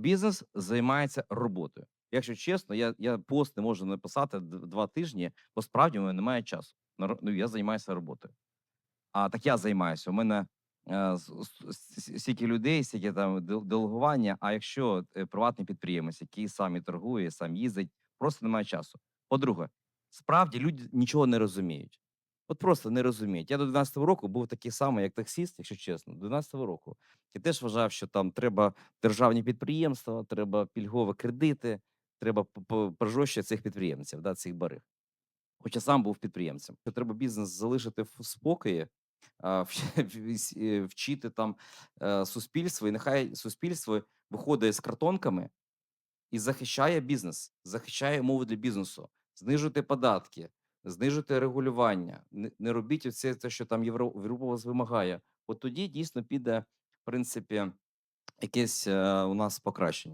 Бізнес займається роботою. Якщо чесно, я я пост не можу написати д 2 тижні, бо справді у мене немає часу. Ну, я займаюся роботою. А так я займаюся. У мене, е, стільки людей, стільки там дел делегування. А якщо, е, приватний підприємець, який сам і торгує, сам їздить, просто немає часу. По-друге, справді люди нічого не розуміють. От просто не розуміють. Я до 12-го року був такий самий, як таксист, якщо чесно, до 12-го року. Я теж вважав, що там треба державні підприємства, треба пільгові кредити, треба п п цих підприємців, да, цих бариг. Хоча сам був підприємцем. Що треба бізнес залишити в спокої, е, вчити там, е, суспільство, і нехай суспільство виходить з картонками і захищає бізнес, захищає умови для бізнесу. Знижуйте податки, знижуйте регулювання, не робіть все те, що там Європа вимагає. От тоді дійсно піде, в принципі, якесь, е, у нас покращення.